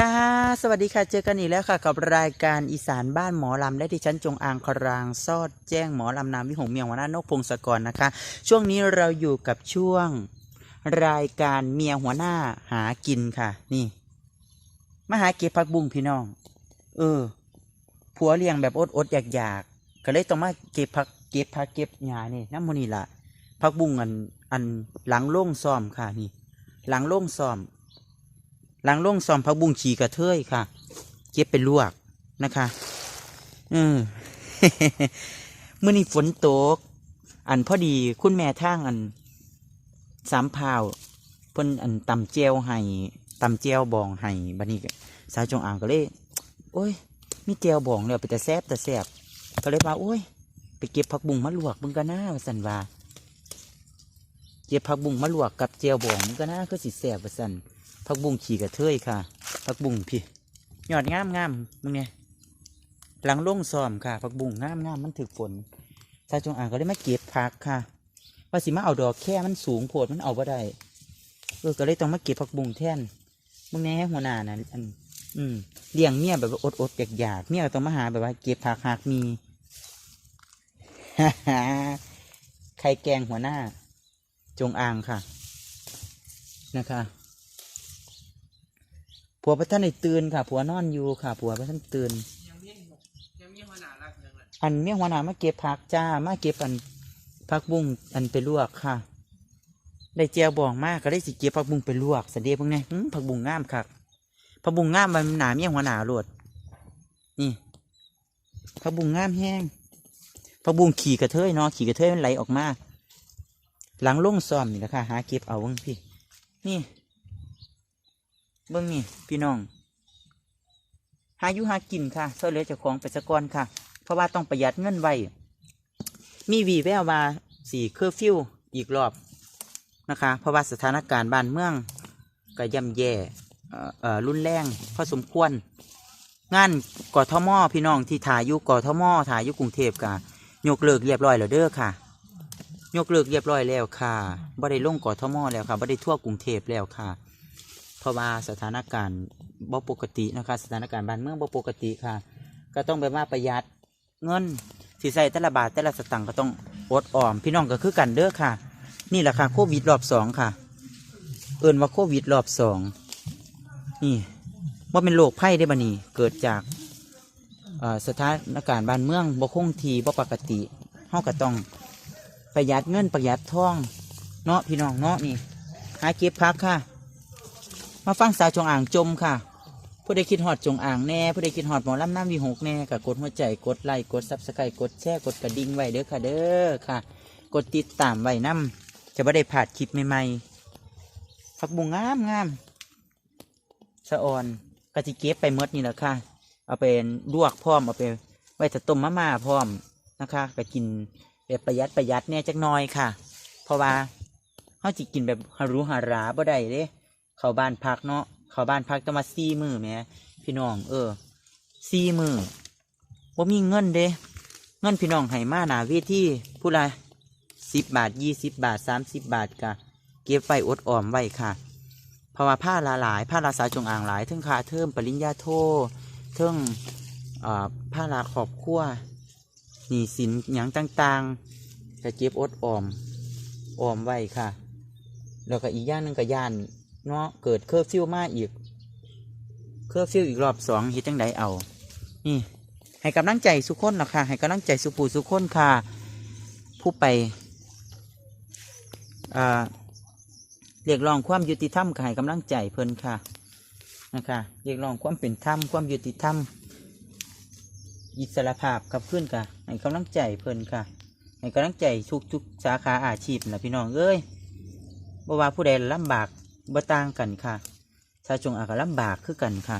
ค่ะ สวัสดีค่ะ เจอกันอีกแล้วค่ะ กับรายการอีสานบ้านหมอลำและดิฉันจงอางครางซอดแจ้งหมอลำนามวิหงเมียงวานานกพงศกรนะคะ ช่วงนี้เราอยู่กับช่วงรายการเมียหัวหน้าหากินค่ะ นี่มาหาเก็บผักบุ้งพี่น้อง เออ ผัวเลี้ยงแบบอดอดอยากอยากๆก็เลยต้องมาเก็บผักเก็บผักเก็บหญ้านี่น้ำมันนี่ละผักบุ้งอันอันหลังโล่งซ้อมค่ะนี่ หลังโล่งซ้อม หลังล่งซอมพักบุ้งขี่กระเทยค่ะ เก็บไปลวกนะคะอืมเมื่อนี้ฝนตก อันพอดีคุณแม่ทางอันสามพาวเพิ่นอันตำเจียวให้ตำเจียวบองให้บัดนี้สาวจงอ่างก็เลย โอ้ย มีเจียวบองแล้วไปแต่แซบแต่แซบก็เลยว่าโอ้ย ไปเก็บผักบุ้งมาลวกมึงก็น่าสันว่าเก็บผักบุ้งมาลวกกับเจียวบองมึงก็น่าคือสิแซบว่าสัน ผักบุ้งขี่กระเทยค่ะผักบุ้งพี่ยอดงามงามมึงเนี่ยหลังล่งซ้อมค่ะผักบุ้งงามงามมันถึกฝนชาจงอ่างก็เลยมาเก็บผักค่ะ ว่าสิมาเอาดอกแค่มันสูงโพดมันเอาบ่ได้เออก็เลยต้องมาเก็บผักบุ้งแท่นมึงแน่หัวหน้านะอันอืมเลี้ยงเมียแบบว่าอดอดอยากอยากๆเมียก็ต้องมาหาแบบว่าเก็บผักหากมีไข่แกงหัวหน้า จงอางค่ะ นะคะ ผัวพระท่านได้ตื่นค่ะผัวนอนอยู่ค่ะผัวพระท่านตื่นยังมียังมีหัวหน้ารักยังไงอันเมียหัวหน้ามาเก็บผักจ้ามาเก็บอันผักบุ้งอันไปลวกค่ะ ได้เจียวบองมากก็ได้สิเก็บผักบุ้งไปลวกสันเดียพวกนี้หึผักบุ้งงามค่ะผักบุ้งงามมันหนาเมียหัวหน้าโลดนี่ผักบุ้งงามแห้งผักบุ้งขี่กระเทยเนาะขี่กระเทยมันไหลออกมา หลังล่งซ้อมนี่แหละค่ะ หาเก็บเอาเบิ่งพี่ นี่ เบิ่งนี่พี่น้อง หาอยู่หากินค่ะช่วยเหลือเจ้าของไปสะกอนค่ะ เพราะว่าต้องประหยัดเงินไว้มีวีแววมาสี่เคอร์ฟิวอีกรอบนะคะ เพราะว่าสถานการณ์บ้านเมืองก็ย่ำแย่เอ่อเอ่อรุนแรงพอสมควร งานกอทมอพี่น้องที่ถ่ายอยู่กทมอถ่ายอยู่กรุงเทพกะยกเลิกเรียบร้อยแล้วเด้อค่ะ ยกเลิกเรียบร้อยแล้วค่ะบ่ได้ลงกอทมอแล้วค่ะบ่ได้ทั่วกรุงเทพแล้วค่ะ เพราะว่าสถานการณ์บ่ปกตินะคะสถานการณ์บ้านเมืองบ่ปกติค่ะ ก็ต้องแบบว่าประหยัดเงินสิใส่แต่ละบาทแต่ละสตังค์ก็ต้องอดออม พี่น้องก็คือกันเด้อค่ะ นี่แหละค่ะโควิดรอบสองค่ะ เอิ่นว่าโควิดรอบสองนี่ว่าเป็นโรคไข้ได้บานี่เกิดจากสถานการณ์บ้านเมืองบ่คงทีบ่ปกติเฮาก็ต้องประหยัดเงินประหยัดทองเนาะพี่น้องเนาะนี่หาเก็บพักค่ะ มาฟังสาวจงอ่างจมค่ะ ผู้ใดคิดฮอดจงอ่างแน่ผู้ใดคิดฮอดหมอลำน้ำวีหกแน่ก็กดหัวใจกดไลค์กดซับสไครต์กดแชร์กดกระดิ่งไว้เด้อค่ะเด้อค่ะ กดติดตามไว้นํจะไม่ได้พลาดคลิปใหม่ๆผักบุงงามงามสะออนกะจิเก็บไปเมดนี่แหละค่ะ เอาไปลวกพร้อมเอาไปไว้ถ้าต้มมะม่าพร้อมนะคะก็กินแบบประหยัดประหยัดแน่จักน่อยค่ะ เพราะว่าเขาจิกินแบบฮารุฮาราบ่ได้เด้ เข้าบ้านพักเนาะเข้าบ้านพักต้องมาซี่มือแม่พี่น้อง เออซี่มือว่ามีเงินเด้เงินพี่น้องให้มาหนาเวทีผู้ละสิบบาทยี่สิบบาทสามสิบบาทกะเก็บไว้อดออมไว้ค่ะเพราะว่าผ้าลาหลายผ้าลาสาจงอ่างหลายเทิงคาเทิมปริญญาโทเทิงผ้าลาขอบครัวหนี้สินหยังต่างๆก็เก็บอดออมออมไว้ค่ะ แล้วก็อีกอย่างหนึ่งก็ย่าน เนาะเกิดเคอร์ฟิวมาอีก เคอร์ฟิวอีกรอบสองเฮ็ดจังไดเอา นี่ ให้กำลังใจสุกคนนะค่ะ ให้กำลังใจสุปูสุกคนค่ะ ผู้ไปอ่าเรียกร้องความยุติธรรมก็ให้กำลังใจเพิ่นค่ะนะคะเรียกร้องความเป็นธรรมความยุติธรรมอิสระภาพกับเพื่อนค่ะให้กำลังใจเพิ่นค่ะให้กำลังใจทุกทุกๆสาขาอาชีพนะพี่น้องเอ้ยบ่ว่าผู้ใดลำบาก บ่ต่างกันค่ะชาวจงอางก็ลำบากคือกันค่ะ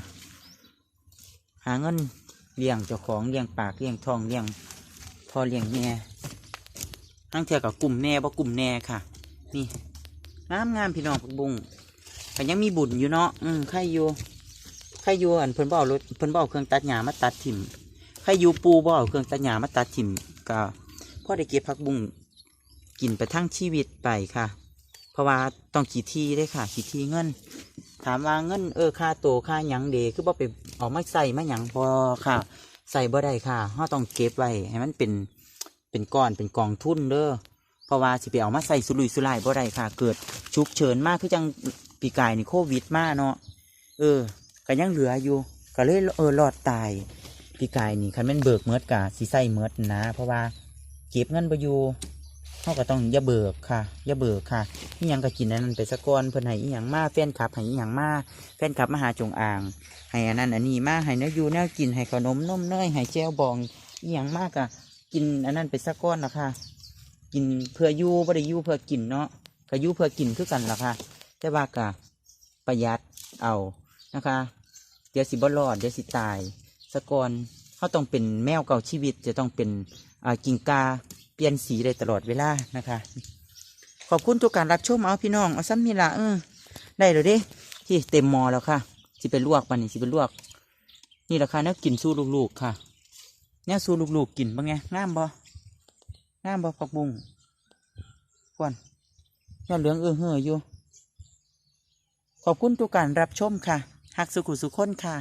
หาเงินเลี้ยงเจ้าของเลี้ยงปากเลี้ยงทองเลี้ยงพอเลี้ยงแม่ทั้งเทียกับกลุ่มแน่บ่กลุ่มแน่ค่ะ นี่งามงามพี่น้องผักบุ้งแต่ยังมีบุญอยู่เนาะอืมใครอยู่ใครอยู่อันเพิ่นบ่เอารถเพิ่นบ่เอาเครื่องตัดหญ้ามาตัดถิ่มใครอยู่ปูบ่เอาเครื่องตัดหญ้ามาตัดถิ่มก็พอได้เก็บผักบุ้งกินไปทั้งชีวิตไปค่ะ ราะว่าต้องขี่ที่ได้ค่ะขี่ที่เงิน ถามว่าเงินเออค่าโตวค่าหยังเดคือบ่ไปเออกมาใส่ไมาหยังพอค่ะ ใส่บ่ได้ค่ะเฮาต้องเก็บไว้ให้มันเป็นเป็นก้อนเป็นกองทุนเด้อเพราะว่าสิไปเอามาใส่สุรุ่ยสุร่ายบ่ได้ค่ะ เกิดฉุกเฉินมากคือจังปีกายนี่โควิดมากเนาะเออก็ยังเหลืออยู่ก็เลยเออรอดตายปีกายนี่คันแม่นเบิกเมิดกะสิใส่เมิดนะ เพราะว่าเก็บเงินบ่อยู่ เฮาก็ต้องอย่าเบิกค่ะอย่าเบิกค่ะอีหยังก็กินอันนั้นไปซะก่อนเพิ่อนให้อีหยังมาแฟนคลับให้อีหยังมาแฟนคลับมาหาจงอ่างให้อันนั้นอันนี้มาให้เนื้อยู่แนวกินให้ขนมนมเนยให้แจวบองอหย่งมากอะกินอันนั้นไปสักก้อนนะคะกินเพื่อยู่บ่ได้อยู่เพื่อกินเนาะก็ยู่เพื่อกินคือกันละค่ะ แต่ว่ากะประหยัดเอานะคะเดี๋ยวสิบ่รอดเดี๋ยวสิตายสะก้อนเขาต้องเป็นแมวเก่าชีวิตจะต้องเป็นกิ่งกา ปลี่ยนสีได้ตลอดเวลานะคะ ขอบคุณทุกการรับชมเอาพี่น้องเอาซ้ำนี่ละเออได้เลยเด้ที่เต็มมอแล้วค่ะสิไปลวกปันนี่สิไปลวก นี่แหละค่ะแนวกินสู้ลูกๆค่ะแนวสู้ลูกๆกินบ้างไงงามบ่งามบ่ผักบุ้งก่อนยอดเหลืองเออเห่ออยู่ ขอบคุณทุกการรับชมค่ะหักสุขุสุขคนค่ะ